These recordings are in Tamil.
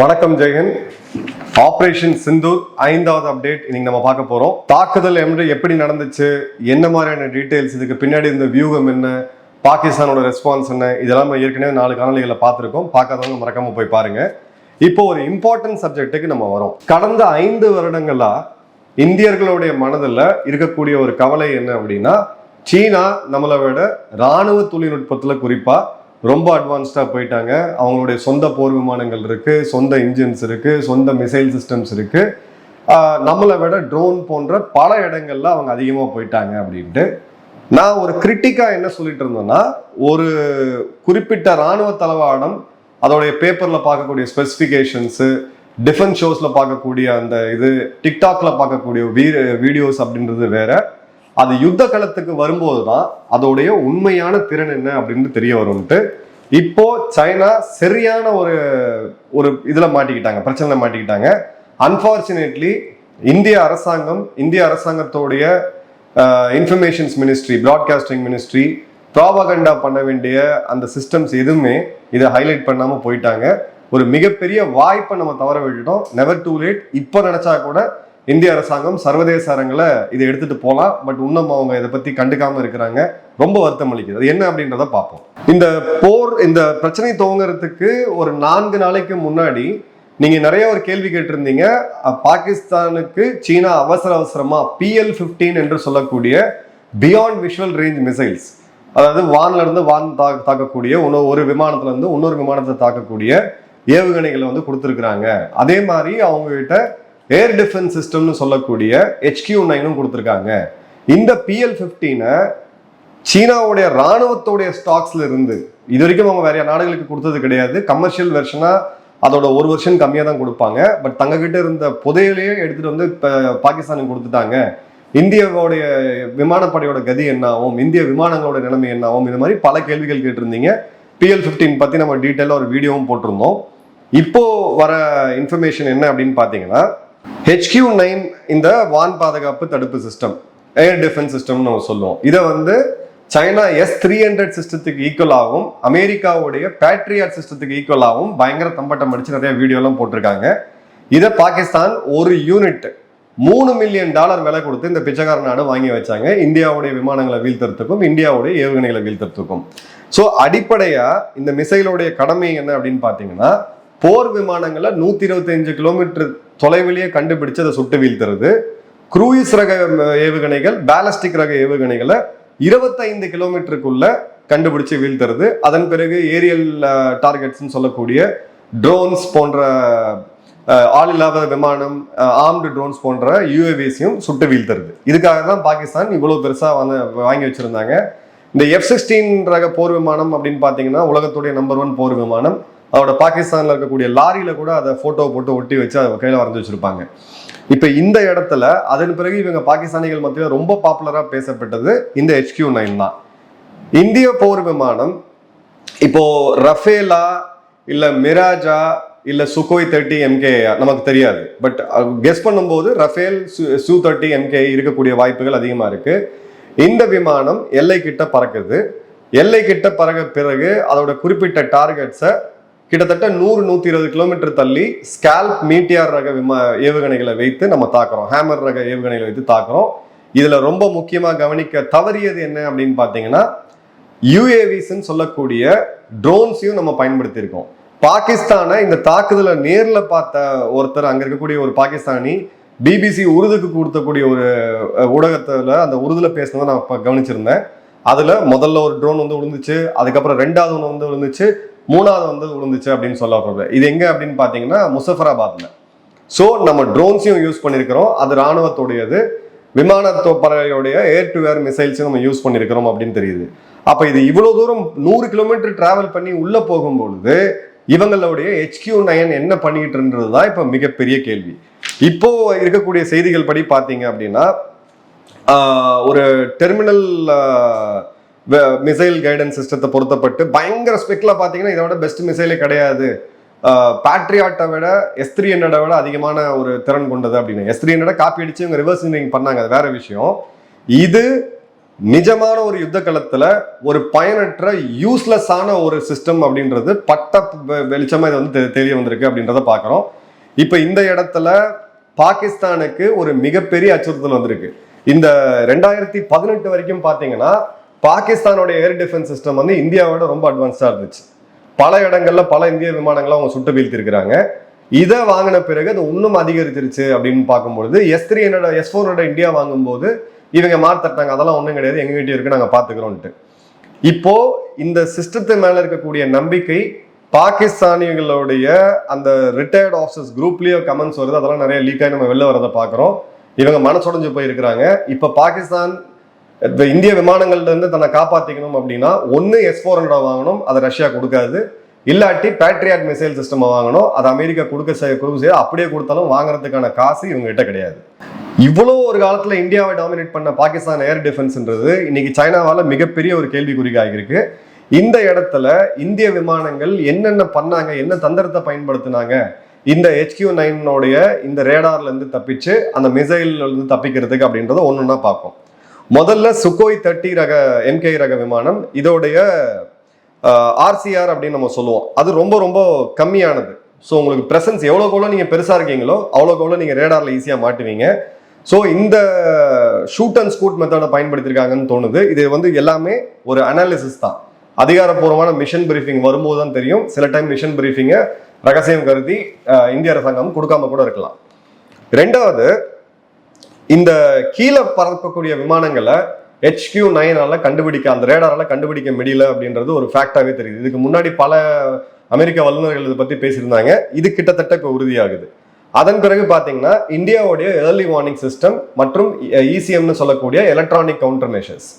வணக்கம் ஜெயன் ஆப்ரேஷன் சிந்தூர் ஐந்தாவது அப்டேட் இன்னைக்கு நம்ம பார்க்க போறோம். தாக்குதல் என்று எப்படி நடந்துச்சு? என்ன மாதிரியான டீட்டெயில்ஸ் இதுக்கு பின்னாடி இந்த வியூகம் என்ன? பாகிஸ்தானோட ரெஸ்பான்ஸ் என்ன? இதெல்லாம் நம்ம ஏற்கனவே நாலு காணொலிகளை பார்த்துருக்கோம். பார்க்காதவங்க மறக்காம போய் பாருங்க. இப்போ ஒரு இம்பார்ட்டன்ட் சப்ஜெக்ட்டுக்கு நம்ம வரோம். கடந்த ஐந்து வருடங்களா இந்தியர்களுடைய மனதில் இருக்கக்கூடிய ஒரு கவலை என்ன அப்படின்னா சீனா நம்மளை விட ராணுவ தொழில்நுட்பத்தில் குறிப்பாக ரொம்ப அட்வான்ஸ்டாக போயிட்டாங்க. அவங்களுடைய சொந்த போர் விமானங்கள் இருக்குது சொந்த இன்ஜின்ஸ் இருக்குது சொந்த மிசைல் சிஸ்டம்ஸ் இருக்குது நம்மளை விட ட்ரோன் போன்ற பல இடங்களில் அவங்க அதிகமாக போயிட்டாங்க அப்படின்ட்டு. நான் ஒரு கிரிட்டிக்காக என்ன சொல்லிட்டு இருந்தேன்னா ஒரு குறிப்பிட்ட ராணுவ தளவாடம் அதோடைய பேப்பரில் பார்க்கக்கூடிய ஸ்பெசிஃபிகேஷன்ஸு டிஃபென்ஸ் ஷோஸில் பார்க்கக்கூடிய அந்த இது டிக்டாக்ல பார்க்கக்கூடிய வீடியோஸ் அப்படின்றது வேற. அது யுத்த களத்துக்கு வரும்போது தான் அதோடைய உண்மையான திறன் என்ன அப்படின்னு தெரிய வரும்ட்டு. இப்போ சைனா சரியான ஒரு ஒரு இதில் மாட்டிக்கிட்டாங்க பிரச்சனை மாட்டிக்கிட்டாங்க. அன்ஃபார்ச்சுனேட்லி இந்திய அரசாங்கம் இந்திய அரசாங்கத்தோடைய informations ministry broadcasting ministry propaganda பண்ண வேண்டிய அந்த சிஸ்டம்ஸ் எதுவுமே இதை ஹைலைட் பண்ணாமல் போயிட்டாங்க. ஒரு மிகப்பெரிய வாய்ப்பை நம்ம தவற விட்டுட்டோம். நெவர் டூ லேட் இப்போ நினச்சா கூட இந்திய அரசாங்கம் சர்வதேச அரங்கில் இதை எடுத்துட்டு போகலாம் பட் இன்னும் அவங்க இதை பத்தி கண்டுக்காம இருக்கிறாங்க. ரொம்ப வருத்தம் அளிக்குது. அது என்ன அப்படின்றத பார்ப்போம். இந்த போர் இந்த பிரச்சனை துவங்குறதுக்கு ஒரு நான்கு நாளைக்கு முன்னாடி நீங்க நிறைய ஒரு கேள்வி கேட்டிருந்தீங்க. பாகிஸ்தானுக்கு சீனா அவசர அவசரமா பிஎல் 15 என்று சொல்லக்கூடிய பியாண்ட் விஷுவல் ரேஞ்ச் மிசைல்ஸ் அதாவது வான்ல இருந்து வான் தா தாக்கக்கூடிய இன்னொரு ஒரு விமானத்துல இருந்து இன்னொரு விமானத்தை தாக்கக்கூடிய ஏவுகணைகளை வந்து கொடுத்துருக்குறாங்க. அதே மாதிரி அவங்ககிட்ட ஏர் டிஃபென்ஸ் சிஸ்டம்னு சொல்லக்கூடிய ஹெச்கியூ நைனும் கொடுத்துருக்காங்க. இந்த பிஎல் ஃபிஃப்டீனை சீனாவுடைய ராணுவத்தோடைய ஸ்டாக்ஸ்ல இருந்து இது வரைக்கும் அவங்க வேற நாடுகளுக்கு கொடுத்தது கிடையாது. கமர்ஷியல் வெர்ஷனா அதோட ஒரு வருஷம் கம்மியாக தான் கொடுப்பாங்க. பட் தங்க கிட்ட இருந்த புதையிலேயே எடுத்துட்டு வந்து இப்போ பாகிஸ்தானுக்கு கொடுத்துட்டாங்க. இந்தியாவோடைய விமானப்படையோட கதி என்ன ஆகும் இந்திய விமானங்களோட நிலைமை என்ன ஆகும் இந்த மாதிரி பல கேள்விகள் கேட்டிருந்தீங்க. பிஎல் ஃபிஃப்டீன் பற்றி நம்ம டீட்டெயிலாக ஒரு வீடியோவும் போட்டிருந்தோம். இப்போ வர இன்ஃபர்மேஷன் என்ன அப்படின்னு பார்த்தீங்கன்னா ஹெச்கியூ நைன் இந்த வான் பாதுகாப்பு தடுப்பு சிஸ்டம் ஏர் டிஃபென்ஸ் சிஸ்டம்னு நம்ம சொல்லுவோம். இதை வந்து சைனா எஸ் த்ரீ ஹண்ட்ரட் சிஸ்டத்துக்கு ஈக்குவலாகவும் அமெரிக்காவுடைய பேட்ரியாட் சிஸ்டத்துக்கு ஈக்குவலாகவும் பயங்கர தம்பட்டம் அடிச்சு நிறைய வீடியோலாம் போட்டிருக்காங்க. இதை பாகிஸ்தான் ஒரு யூனிட் மூணு மில்லியன் டாலர் விலை கொடுத்து இந்த பிச்சைக்கார நாடு வாங்கி வச்சாங்க. இந்தியாவுடைய விமானங்களை வீழ்த்துறதுக்கும் இந்தியாவுடைய ஏவுகணைகளை வீழ்த்துறதுக்கும். ஸோ அடிப்படையா இந்த மிசைலோடைய கடமை என்ன அப்படின்னு பார்த்தீங்கன்னா போர் விமானங்களை நூத்தி இருபத்தஞ்சு கிலோமீட்டர் தொலைவிலேயே கண்டுபிடிச்சு அதை சுட்டு வீழ்த்துறது. குரூயிஸ் ரக ஏவுகணைகள் பேலஸ்டிக் ரக ஏவுகணைகளை இருபத்தைந்து கிலோமீட்டருக்குள்ள கண்டுபிடிச்சு வீழ்த்துறது. அதன் பிறகு ஏரியல் டார்கெட்ஸ்னு சொல்லக்கூடிய ட்ரோன்ஸ் போன்ற அஹ், ஆள் இல்லாத விமானம் ஆர்ம்டு ட்ரோன்ஸ் போன்ற யூஏவிஸையும் சுட்டு வீழ்த்துறது. இதுக்காக தான் பாகிஸ்தான் இவ்வளவு பெருசா வந்து வாங்கி வச்சிருந்தாங்க. இந்த எஃப் சிக்ஸ்டீன் ரக போர் விமானம் அப்படின்னு பார்த்தீங்கன்னா உலகத்துடைய நம்பர் ஒன் போர் விமானம். அதோட பாகிஸ்தானில் இருக்கக்கூடிய லாரியில் கூட அதை ஃபோட்டோ போட்டு ஒட்டி வச்சு அதை கையில் வரைஞ்சி வச்சுருப்பாங்க. இப்போ இந்த இடத்துல அதன் பிறகு இவங்க பாகிஸ்தானிகள் மத்தியில் ரொம்ப பாப்புலராக பேசப்பட்டது இந்த ஹெச்கியூ நைன் தான். இந்திய போர் விமானம் இப்போ ரஃபேலா இல்லை மிராஜா இல்லை சுகோய் தேர்ட்டி எம்கே நமக்கு தெரியாது. பட் கெஸ் பண்ணும்போது ரஃபேல் சு தேர்ட்டி எம்கே இருக்கக்கூடிய வாய்ப்புகள் அதிகமாக இருக்குது இந்த விமானம் எல்லை கிட்ட பறக்குது. எல்லை கிட்ட பறக்க பிறகு அதோட குறிப்பிட்ட டார்கெட்ஸை கிட்டத்தட்ட நூறு நூத்தி இருபது கிலோமீட்டர் தள்ளி ஸ்கால்ப் மீட்டியார் ரக விமா ஏவுகணைகளை வைத்து நம்ம தாக்குறோம். ஹேமர் ரக ஏவுகணைகளை வைத்து தாக்குறோம். இதுல ரொம்ப முக்கியமா கவனிக்க தவறியது என்ன அப்படின்னு பாத்தீங்கன்னா யூஏவிஸ்ன்னு சொல்லக்கூடிய ட்ரோன்ஸையும் நம்ம பயன்படுத்தியிருக்கோம். பாகிஸ்தானை இந்த தாக்குதலை நேரில் பார்த்த ஒருத்தர் அங்க இருக்கக்கூடிய ஒரு பாகிஸ்தானி பிபிசி உருதுக்கு கொடுத்தக்கூடிய ஒரு ஊடகத்தில் ஊடகத்துல அந்த உருதுல பேசினதை நான் இப்போ கவனிச்சிருந்தேன். அதுல முதல்ல ஒரு ட்ரோன் வந்து விழுந்துச்சு அதுக்கப்புறம் ரெண்டாவது ஒன்று வந்து விழுந்துச்சு மூணாவது வந்து விழுந்துச்சு அப்படின்னு சொல்லப்படுது இது எங்க அப்படின்னு பாத்தீங்கன்னா முசஃபராபாத்ல. ஸோ நம்ம ட்ரோன்ஸையும் யூஸ் பண்ணியிருக்கிறோம் அது ராணுவத்துடையது விமானத்தோ ஏர் டு ஏர் மிசைல்ஸும் நம்ம யூஸ் பண்ணியிருக்கிறோம் அப்படின்னு தெரியுது. அப்போ இது இவ்வளோ தூரம் நூறு கிலோமீட்டர் டிராவல் பண்ணி உள்ளே போகும்பொழுது இவங்களுடைய ஹெச்கியூ நயன் என்ன பண்ணிக்கிட்டுன்றது தான் இப்போ மிகப்பெரிய கேள்வி. இப்போ இருக்கக்கூடிய செய்திகள் படி பார்த்தீங்க அப்படின்னா ஒரு டெர்மினல் மிசைல் கைடன்ஸ் சிஸ்டத்தை பொருத்தப்பட்டு பயங்கர ஸ்பெக்ல பார்த்தீங்கன்னா இதை விட பெஸ்ட் மிசைலே கிடையாது. பேட்ரியாட்டை விட எஸ் த்ரீ ஹண்ட்ரடை விட அதிகமான ஒரு திறன் கொண்டது அப்படின்னு. எஸ் த்ரீ ஹண்ட்ரட் காப்பி அடிச்சு இவங்க ரிவர்ஸ் இன்ஜினியரிங் பண்ணாங்க. அது வேற விஷயம். இது நிஜமான ஒரு யுத்த களத்துல ஒரு பயனற்ற யூஸ்லெஸ்ஸான ஒரு சிஸ்டம் அப்படின்றது பட்ட வெ- வெளிச்சமா இது வந்து தெ- தெரிய வந்திருக்கு அப்படின்றத பார்க்குறோம் இப்போ இந்த இடத்துல பாகிஸ்தானுக்கு ஒரு மிகப்பெரிய அச்சுறுத்தல் வந்திருக்கு. இந்த ரெண்டாயிரத்தி பதினெட்டு வரைக்கும் பார்த்தீங்கன்னா பாகிஸ்தானோட ஏர் டிஃபென்ஸ் சிஸ்டம் வந்து இந்தியாவோட ரொம்ப அட்வான்ஸ்டாக இருந்துச்சு. பல இடங்கள்ல பல இந்திய விமானங்களை அவங்க சுட்டு வீழ்த்திருக்கிறாங்க. இதை வாங்கின பிறகு அது இன்னும் அதிகரிச்சிருச்சு அப்படின்னு பார்க்கும்பொழுது எஸ் த்ரீ என்னோட எஸ் ஃபோரோட இந்தியா வாங்கும்போது இவங்க மாத்தட்டாங்க அதெல்லாம் ஒன்றும் கிடையாது எங்கள் வீட்டு இருக்கு நாங்கள் பார்த்துக்கிறோன்ட்டு இப்போ இந்த சிஸ்டத்து மேல இருக்கக்கூடிய நம்பிக்கை பாகிஸ்தானிகளுடைய அந்த ரிட்டையர்ட் ஆஃபீஸர்ஸ் குரூப்லேயோ கமெண்ட்ஸ் வருது அதெல்லாம் நிறைய லீக் ஆகி நம்ம வெளில வரதை பார்க்குறோம் இவங்க மனசுடைஞ்சு போயிருக்கிறாங்க. இப்போ பாகிஸ்தான் இப்போ இந்திய விமானங்கள்ல இருந்து தன்னை காப்பாற்றிக்கணும் அப்படின்னா ஒன்று எஸ் ஃபோர் ஹண்ட்ரட் வாங்கணும் அதை ரஷ்யா கொடுக்காது. இல்லாட்டி பேட்ரியாட் மிசைல் சிஸ்டம் வாங்கணும் அது அமெரிக்கா கொடுக்க செய்ய கொடுக்க செய்ய அப்படியே கொடுத்தாலும் வாங்குறதுக்கான காசு இவங்ககிட்ட கிடையாது. இவ்வளோ ஒரு காலத்தில் இந்தியாவை டாமினேட் பண்ண பாகிஸ்தான் ஏர் டிஃபென்ஸ்ன்றது இன்னைக்கு சைனாவால் மிகப்பெரிய ஒரு கேள்விக்குறிக்காகிருக்கு இந்த இடத்துல இந்திய விமானங்கள் என்னென்ன பண்ணாங்க என்ன தந்திரத்தை பயன்படுத்தினாங்க இந்த ஹெச்கியூ நைனோடைய இந்த ரேடார்லேருந்து தப்பிச்சு அந்த மிசைல்லேருந்து தப்பிக்கிறதுக்கு அப்படின்றத ஒன்று ஒன்றா பார்ப்போம். முதல்ல சுகோய் தேர்ட்டி ரக எம்கே ரக விமானம். இதோடைய ஆர்சிஆர் அப்படின்னு நம்ம சொல்லுவோம். அது ரொம்ப ரொம்ப கம்மியானது. ஸோ உங்களுக்கு ப்ரெசன்ஸ் எவ்வளோக்கு எவ்வளோ நீங்கள் பெருசாக இருக்கீங்களோ அவ்வளோக்கு எவ்வளோ நீங்கள் ரேடாரில் ஈஸியாக மாட்டுவீங்க. ஸோ இந்த ஷூட் அண்ட் ஸ்கூட் மெத்தடை பயன்படுத்தியிருக்காங்கன்னு தோணுது. இது வந்து எல்லாமே ஒரு அனாலிசிஸ் தான். அதிகாரப்பூர்வமான மிஷன் பிரீஃபிங் வரும்போது தான் தெரியும். சில டைம் மிஷன் பிரீஃபிங்கை ரகசியம் கருதி இந்திய அரசாங்கம் கொடுக்காம கூட இருக்கலாம். ரெண்டாவது இந்த கீழே பறக்கக்கூடிய விமானங்களை ஹெச்கியூ நைனால கண்டுபிடிக்க அந்த ரேடாரால கண்டுபிடிக்க முடியல அப்படின்றது ஒரு ஃபேக்டாவே தெரியுது. இதுக்கு முன்னாடி பல அமெரிக்க வல்லுநர்கள் இதை பத்தி பேசியிருந்தாங்க. இது கிட்டத்தட்ட இப்போ உறுதியாகுது. அதன் பிறகு பாத்தீங்கன்னா இந்தியாவுடைய ஏர்லி வார்னிங் சிஸ்டம் மற்றும் இசிஎம்னு சொல்லக்கூடிய எலக்ட்ரானிக் கவுண்டர் மெஷர்ஸ்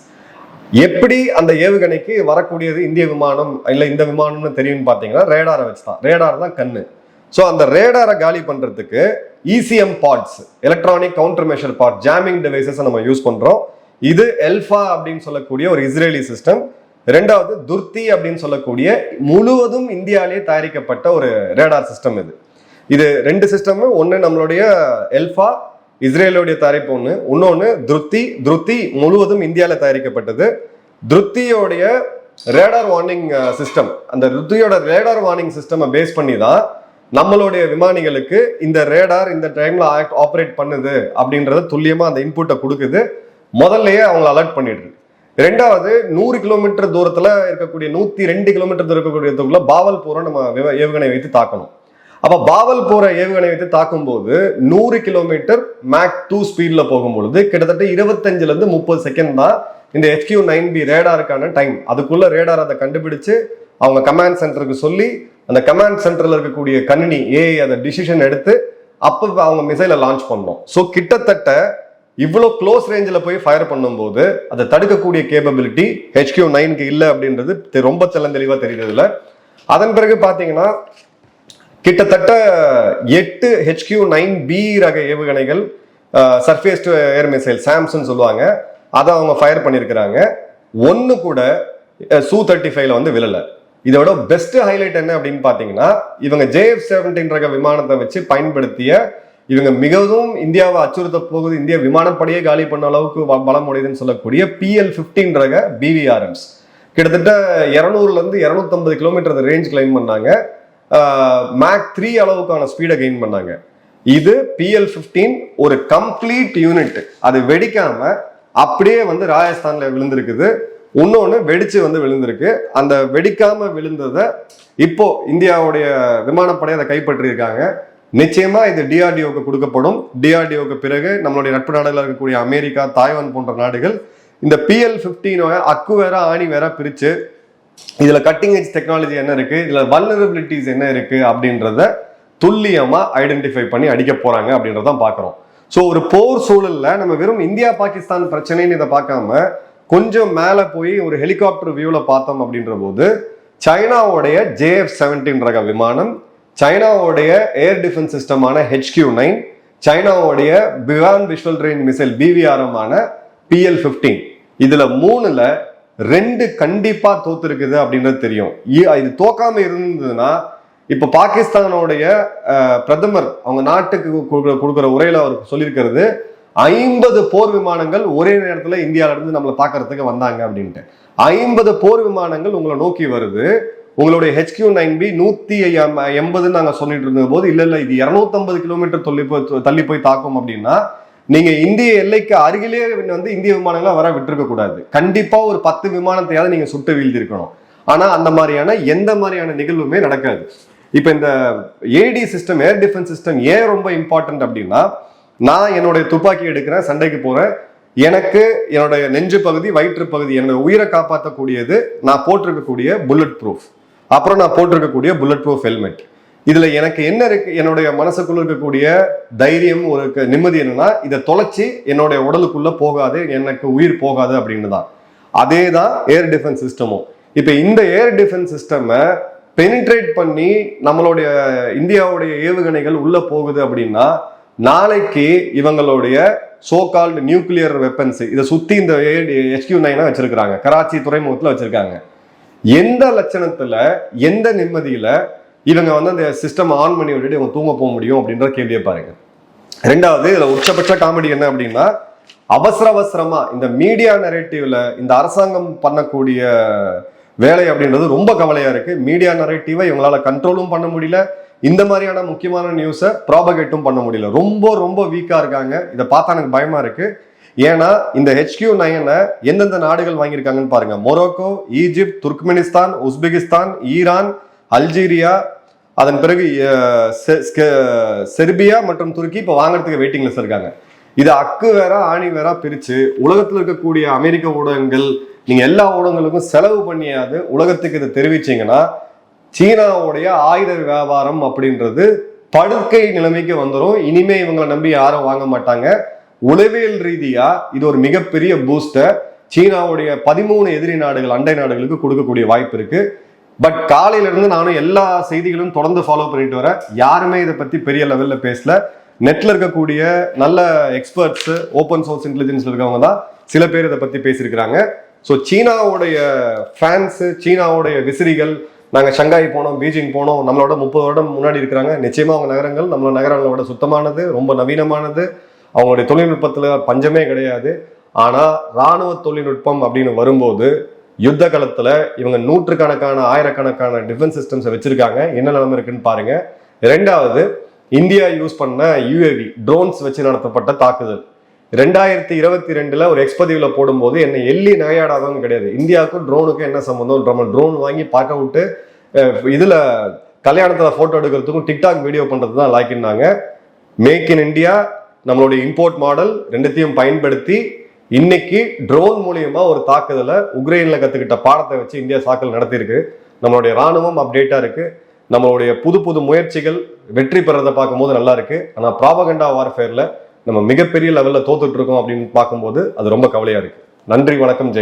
எப்படி அந்த ஏவுகணைக்கு வரக்கூடியது இந்திய விமானம் இல்லை இந்த விமானம்னு தெரியும்னு பாத்தீங்கன்னா ரேடாரை வச்சு தான் ரேடார் தான் கண்ணு. ஸோ அந்த ரேடாரை காலி பண்ணுறதுக்கு ECM pods electronic counter measure pod jamming devices நம்ம யூஸ் பண்ணுறோம் இது எல்ஃபா அப்படின்னு சொல்லக்கூடிய ஒரு இஸ்ரேலி சிஸ்டம் ரெண்டாவது துர்த்தி அப்படின்னு சொல்லக்கூடிய முழுவதும் இந்தியாவிலேயே தயாரிக்கப்பட்ட ஒரு ரேடார் சிஸ்டம் இது. இது ரெண்டு சிஸ்டமும் ஒன்று நம்மளுடைய எல்ஃபா இஸ்ரேலுடைய தயாரிப்பு ஒன்று இன்னொன்று துருத்தி துருத்தி முழுவதும் இந்தியாவில் தயாரிக்கப்பட்டது. துருத்தியோடைய ரேடார் வார்னிங் சிஸ்டம் அந்த ருத்தியோட ரேடார் வார்னிங் சிஸ்டம் பேஸ் பண்ணி தான் நம்மளுடைய விமானிகளுக்கு இந்த ரேடார் இந்த டைம்ல ஆப்ரேட் பண்ணுது அப்படின்றத துல்லியமா அந்த இன்புட்டை கொடுக்குது. முதல்லயே அவங்க அலர்ட் பண்ணிடுது. ரெண்டாவது நூறு கிலோமீட்டர் தூரத்துல இருக்கக்கூடிய நூத்தி ரெண்டு கிலோமீட்டர் தூரம் இருக்கக்கூடிய தூரத்துல பாவல்பூரை நம்ம ஏவுகணை வைத்து தாக்கணும். அப்ப பாவல்பூரை ஏவுகணை வைத்து தாக்கும்போது நூறு கிலோமீட்டர் மேக் டூ ஸ்பீட்ல போகும்பொழுது கிட்டத்தட்ட இருபத்தஞ்சுல இருந்து முப்பது செகண்ட் தான் இந்த HQ9B நைன் பி ரேடாருக்கான டைம் அதுக்குள்ள ரேடார் அதை கண்டுபிடிச்சு அவங்க கமாண்ட் சென்டருக்கு சொல்லி அந்த கமாண்ட் சென்டர்ல இருக்கக்கூடிய கணினி ஏஐ அதை டிசிஷன் எடுத்து அப்போ அவங்க மிசைலை லான்ச் பண்ணோம் ஸோ கிட்டத்தட்ட இவ்வளோ க்ளோஸ் ரேஞ்சில் போய் ஃபயர் பண்ணும்போது அதை தடுக்கக்கூடிய கேப்பபிலிட்டி ஹெச்கியூ நைனுக்கு இல்லை அப்படின்றது தெ- ரொம்ப தெளிவாக தெரியுறதுல. அதன் பிறகு பார்த்தீங்கன்னா கிட்டத்தட்ட எட்டு ஹெச்கியூ நைன் பி ரக ஏவுகணைகள் சர்ஃபேஸ் டு ஏர் மிசைல் சாம்சன் சொல்லுவாங்க. அதை அவங்க ஃபயர் பண்ணியிருக்கிறாங்க ஒன்று கூட சூ தேர்ட்டி ஃபைவ்ல வந்து விழலை. இதோட பெஸ்ட் ஹைலைட் என்ன அப்படின்னு பார்த்தீங்கன்னா இவங்க ஜேஎஃப் செவன்டீன் ரக விமானத்தை வச்சு பயன்படுத்திய இவங்க மிகவும் இந்தியாவை அச்சுறுத்த போகுது. இந்திய விமானப்படையே காலி பண்ண அளவுக்கு பலம் உடையதுன்னு சொல்லக்கூடிய பிஎல் பிப்டீன் ரக பிவிஆர்எம்ஸ் கிட்டத்தட்ட இரநூறுல இருந்து இரநூத்தம்பது கிலோமீட்டர் ரேஞ்ச் கிளைம் பண்ணாங்க. மேக் த்ரீ அளவுக்கான ஸ்பீடை கெயின் பண்ணாங்க. இது பிஎல் ஃபிஃப்டீன் ஒரு கம்ப்ளீட் யூனிட் அது வெடிக்காம அப்படியே வந்து ராஜஸ்தான்ல விழுந்திருக்குது. இன்னொன்று வெடிச்சு வந்து விழுந்திருக்கு. அந்த வெடிக்காம விழுந்ததை இப்போ இந்தியாவுடைய விமானப்படை அதை கைப்பற்றியிருக்காங்க. நிச்சயமா இது டிஆர்டிஓக்கு கொடுக்கப்படும். டிஆர்டிஓக்கு பிறகு நம்மளுடைய நட்பு நாடுகளில் இருக்கக்கூடிய அமெரிக்கா தாய்வான் போன்ற நாடுகள் இந்த பிஎல் ஃபிஃப்டீனோட அக்கு வேற ஆணி வேற பிரிச்சு இதுல கட்டிங் எஜ் டெக்னாலஜி என்ன இருக்கு? இதுல வல்னரபிலிட்டிஸ் என்ன இருக்கு? அப்படின்றத துல்லியமா ஐடென்டிஃபை பண்ணி அடிக்க போறாங்க அப்படின்றத பாக்குறோம் ஸோ ஒரு போர் சூழல்ல நம்ம வெறும் இந்தியா பாகிஸ்தான் பிரச்சனைன்னு இதை பார்க்காம கொஞ்சம் மேலே போய் ஒரு ஹெலிகாப்டர் வியூவில் பார்த்தோம் அப்படின்ற போது சைனாவுடைய ஜேஎஃப் செவன்டீன் ரக விமானம் சைனாவுடைய ஏர் டிஃபென்ஸ் சிஸ்டமான HQ nine சைனாவுடைய beyond visual range missile BVRM PL fifteen இதில் மூணில் ரெண்டு கண்டிப்பாக தோத்துருக்குது அப்படின்றது தெரியும். இ- இது தோக்காம இருந்ததுன்னா இப்போ பாகிஸ்தானோடைய பிரதமர் அவங்க நாட்டுக்கு கொடுக்குற- கொடுக்குற உரையில் அவர் சொல்லியிருக்கிறது ஐம்பது போர் விமானங்கள் ஒரே நேரத்தில் இந்தியால இருந்து நம்மளை பார்க்கறதுக்கு வந்தாங்க அப்படின்ட்டு. ஐம்பது போர் விமானங்கள் உங்களை நோக்கி வருது. உங்களுடைய ஹெச்கியூ நைன் பி நூத்தி எண்பதுன்னு நாங்கள் சொல்லிட்டு இருந்த போது இல்ல இல்ல இது 250 கிலோமீட்டர் தள்ளி போய் தள்ளி போய் தாக்கும் அப்படின்னா நீங்க இந்திய எல்லைக்கு அருகிலே வந்து இந்திய விமானங்களை வர விட்டுருக்க கூடாது. கண்டிப்பா ஒரு பத்து விமானத்தையாவது நீங்க சுட்டு வீழ்த்திருக்கணும். ஆனா அந்த மாதிரியான எந்த மாதிரியான நிகழ்வுமே நடக்காது. இப்ப இந்த AD system air defence system ஏன் ரொம்ப இம்பார்ட்டன்ட் அப்படின்னா நான் என்னுடைய துப்பாக்கி எடுக்கிறேன் சண்டைக்கு போறேன். எனக்கு என்னுடைய நெஞ்சு பகுதி வயிற்று பகுதி என்னோட உயிரை காப்பாற்றக்கூடியது நான் போட்டிருக்கக்கூடிய புல்லட் ப்ரூஃப் அப்புறம் நான் போட்டிருக்கக்கூடிய புல்லட் ப்ரூஃப் ஹெல்மெட் இதுல எனக்கு என்ன இருக்கு? என்னுடைய மனசுக்குள்ள இருக்கக்கூடிய தைரியம் ஒரு நிம்மதி என்னன்னா இதை தொலைச்சி என்னுடைய உடலுக்குள்ள போகாது எனக்கு உயிர் போகாது அப்படின்னு தான் அதே தான் ஏர் டிஃபென்ஸ் சிஸ்டமும் இப்போ இந்த ஏர் டிஃபென்ஸ் சிஸ்டமை பெனிட்ரேட் பண்ணி நம்மளுடைய இந்தியாவுடைய ஏவுகணைகள் உள்ள போகுது அப்படின்னா நாளைக்கு இவங்களுடைய சோ கால்டு நியூக்ளியர் வெப்பன்ஸ் இதை சுத்தி இந்த ஹெச்கியூ நைனா வச்சிருக்காங்க கராச்சி துறைமுகத்துல வச்சிருக்காங்க. எந்த லட்சணத்துல எந்த நிம்மதியில இவங்க வந்து அந்த சிஸ்டம் ஆன் பண்ணி விட்டுட்டு இவங்க தூங்க போக முடியும் அப்படின்ற கேள்வியை பாருங்க. ரெண்டாவது இதுல உச்சபட்ச காமெடி என்ன அப்படின்னா அவசர அவசரமா இந்த மீடியா நரேட்டிவ்ல இந்த அரசாங்கம் பண்ணக்கூடிய வேலை அப்படின்றது ரொம்ப கவலையா இருக்கு. மீடியா நரேட்டிவை இவங்களால கண்ட்ரோலும் பண்ண முடியல. இந்த மாதிரியான முக்கியமான நியூஸை ப்ராபகேட்டும் பண்ண முடியல. ரொம்ப ரொம்ப வீக்காக இருக்காங்க. இதை பார்த்தா எனக்கு பயமாக இருக்குது ஏன்னா இந்த ஹெச்கியூ நயனை எந்தெந்த நாடுகள் வாங்கியிருக்காங்கன்னு பாருங்க. Morocco Egypt Turkmenistan Uzbekistan Iran Algeria அதன் பிறகு செர்பியா மற்றும் துருக்கி இப்போ வாங்குறதுக்கு வெயிட்டிங் லிஸ்ட் இருக்காங்க. இது அக்கு வேற ஆணி வேற பிரிச்சு உலகத்தில் இருக்கக்கூடிய அமெரிக்க ஊடகங்கள் நீங்க எல்லா ஊடகங்களுக்கும் செலவு பண்ணியாது உலகத்துக்கு இதை தெரிவிச்சீங்கன்னா சீனாவுடைய ஆயுத வியாபாரம் அப்படின்றது படுக்கை நிலைமைக்கு வந்துடும் இனிமே இவங்களை நம்பி யாரும் வாங்க மாட்டாங்க. உளவியல் ரீதியா இது ஒரு மிகப்பெரிய பூஸ்டர் சீனாவுடைய பதிமூணு எதிரி நாடுகள் அண்டை நாடுகளுக்கு கொடுக்கக்கூடிய வாய்ப்பு இருக்கு. பட் காலையில இருந்து நானும் எல்லா செய்திகளும் தொடர்ந்து ஃபாலோ பண்ணிட்டு வரேன். யாருமே இதை பத்தி பெரிய லெவல்ல பேசல. நெட்ல இருக்கக்கூடிய நல்ல எக்ஸ்பர்ட்ஸ் ஓப்பன் சோர்ஸ் இன்டெலிஜென்ஸ் இருக்கவங்க தான் சில பேர் இதை பத்தி பேசியிருக்கிறாங்க. ஸோ சீனாவுடைய ஃபேன்ஸ் சீனாவுடைய விசிறிகள் நாங்கள் ஷங்காய் போனோம் பீஜிங் போனோம். நம்மளோட முப்பது வருடம் முன்னாடி இருக்கிறாங்க. நிச்சயமாக அவங்க நகரங்கள் நம்மளோட நகரங்களோட சுத்தமானது ரொம்ப நவீனமானது. அவங்களுடைய தொழில்நுட்பத்தில் பஞ்சமே கிடையாது. ஆனால் ராணுவ தொழில்நுட்பம் அப்படின்னு வரும்போது யுத்த காலத்தில் இவங்க நூற்றுக்கணக்கான ஆயிரக்கணக்கான டிஃபென்ஸ் சிஸ்டம்ஸை வச்சுருக்காங்க. என்ன நிலைமை இருக்குன்னு பாருங்கள் ரெண்டாவது இந்தியா யூஸ் பண்ண யூஏவி ட்ரோன்ஸ் வச்சு நடத்தப்பட்ட தாக்குதல். ரெண்டாயிரத்தி இருபத்தி ரெண்டுல ஒரு எக்ஸ்பதிவுல போடும்போது என்னை எள்ளி நகையாடாதவங்க கிடையாது. இந்தியாவுக்கும் ட்ரோனுக்கும் என்ன சம்மந்தம் நம்ம ட்ரோன் வாங்கி பார்க்க விட்டு அஹ், இதுல கல்யாணத்துல போட்டோ எடுக்கிறதுக்கும் டிக்டாக் வீடியோ பண்றது தான் லாக்கினாங்க மேக் இன் இந்தியா நம்மளுடைய இம்போர்ட் மாடல் ரெண்டுத்தையும் பயன்படுத்தி இன்னைக்கு ட்ரோன் மூலியமா ஒரு தாக்குதலை உக்ரைன்ல கத்துக்கிட்ட பாடத்தை வச்சு இந்தியா தாக்கல் நடத்தியிருக்கு. நம்மளுடைய ராணுவம் அப்டேட்டா இருக்கு. நம்மளுடைய புது புது முயற்சிகள் வெற்றி பெறதை பார்க்கும்போது நல்லா இருக்கு. ஆனால் ப்ராபகண்டா வார்ஃபேர்ல நம்ம மிகப்பெரிய லெவலில் தோத்துட்டு இருக்கோம் அப்படின்னு பார்க்கும்போது அது ரொம்ப கவலையா இருக்கு. நன்றி வணக்கம் ஜெய்